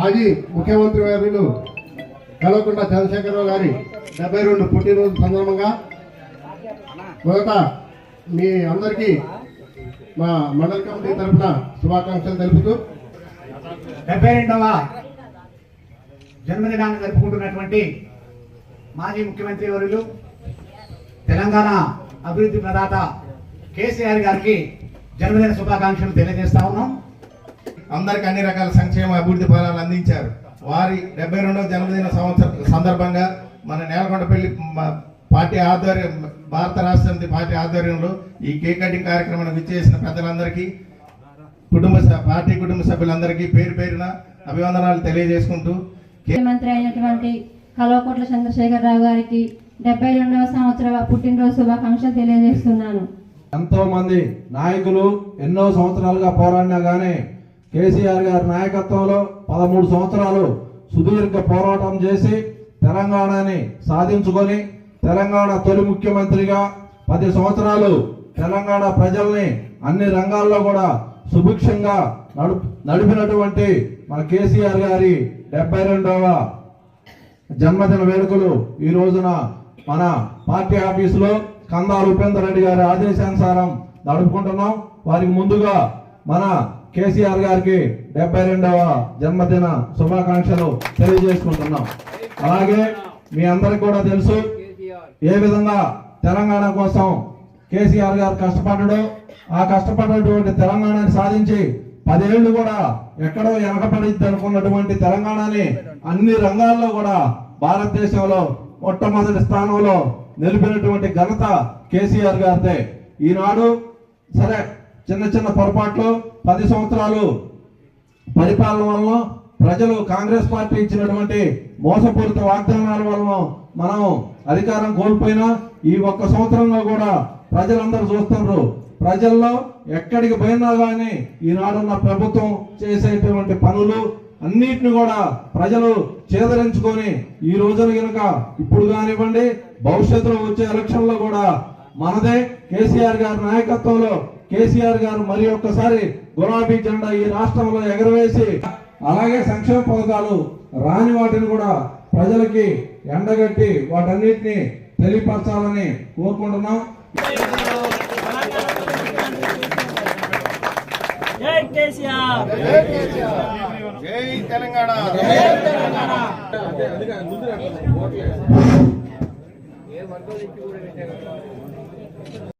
మాజీ ముఖ్యమంత్రి వర్యులు కల్వకుంట్ల చంద్రశేఖరరావు గారి డెబ్బై రెండు పుట్టినరోజు సందర్భంగా మొదట మీ అందరికీ మా మండల కమిటీ తరఫున శుభాకాంక్షలు తెలుపుతూ డెబ్బై రెండవ జన్మదినాన్ని జరుపుకుంటున్నటువంటి మాజీ ముఖ్యమంత్రి వర్యులు తెలంగాణ అభివృద్ధి ప్రదాత కేసీఆర్ గారికి జన్మదిన శుభాకాంక్షలు తెలియజేస్తా ఉన్నాం. అందరికి అన్ని రకాల సంక్షేమ అభివృద్ధి ఫలాలు అందించారు. వారి డెబ్బై రెండవ జన్మదిన సంవత్సరం సందర్భంగా మన నేలకొండపల్లి పార్టీ ఆధ్వర్యం భారత రాష్ట్ర సమితి పార్టీ ఆధ్వర్యంలో ఈ కేక్ కటింగ్ కార్యక్రమాన్ని విచ్చేసిన పెద్దలందరికీ కుటుంబ పార్టీ కుటుంబ సభ్యులందరికీ పేరు పేరున అభివందనాలు తెలియజేసుకుంటూ కే- ముఖ్యమంత్రి అయినటువంటి కల్వకుంట్ల చంద్రశేఖరరావు గారికి డెబ్బై రెండవ సంవత్సర పుట్టినరోజు శుభాకాంక్షలు తెలియజేస్తున్నాను. ఎంతో మంది నాయకులు ఎన్నో సంవత్సరాలుగా పోరాడినా గానీ కేసీఆర్ గారి నాయకత్వంలో పదమూడు సంవత్సరాలు సుదీర్ఘ పోరాటం చేసి తెలంగాణని సాధించుకొని తెలంగాణ తొలి ముఖ్యమంత్రిగా పది సంవత్సరాలు తెలంగాణ ప్రజల్ని అన్ని రంగాల్లో కూడా సుభిక్షంగా నడు నడిపినటువంటి మన కేసీఆర్ గారి డెబ్బై రెండవ జన్మదిన వేడుకలు ఈ రోజున మన పార్టీ ఆఫీసులో కందాల ఉపేందర్ రెడ్డి గారి ఆదేశానుసారం నడుపుకుంటున్నాం. వారికి ముందుగా మన కేసీఆర్ గారికి డెబ్బై రెండవ జన్మదిన శుభాకాంక్షలు తెలియజేసుకుంటున్నాం. అలాగే మీ అందరికి కూడా తెలుసు ఏ విధంగా తెలంగాణ కోసం కేసీఆర్ గారు కష్టపడ్డాడు ఆ కష్టపడినటువంటి తెలంగాణని సాధించి పదేళ్ళు కూడా ఎక్కడో వెనకబడిద్ది అనుకున్నటువంటి తెలంగాణని అన్ని రంగాల్లో కూడా భారతదేశంలో మొట్టమొదటి స్థానంలో నిలిపినటువంటి ఘనత కేసీఆర్ గారిదే. ఈనాడు సరే చిన్న చిన్న పొరపాట్లు పది సంవత్సరాలు పరిపాలన వలన ప్రజలు కాంగ్రెస్ పార్టీ ఇచ్చినటువంటి మోసపూరిత వాగ్దానాల వలన మనం అధికారం కోల్పోయినా ఈ ఒక్క సంవత్సరంలో కూడా ప్రజలందరూ చూస్తున్నారు. ప్రజల్లో ఎక్కడికి పోయినా కానీ ఈనాడున్న ప్రభుత్వం చేసేటువంటి పనులు అన్నిటిని కూడా ప్రజలు చేదరించుకొని ఈ రోజున గనుక ఇప్పుడు కానివ్వండి భవిష్యత్తులో వచ్చే ఎలక్షన్లో కూడా మనదే కేసీఆర్ గారి నాయకత్వంలో కేసీఆర్ గారు మరి ఒక్కసారి గులాబీ జెండా ఈ రాష్ట్రంలో ఎగరవేసి అలాగే సంక్షేమ పథకాలు రాని వాటిని కూడా ప్రజలకి ఎండగట్టి వాటన్నిటిని తెలియపరచాలని కోరుకుంటున్నాం. జై కేసీఆర్! జై తెలంగాణ!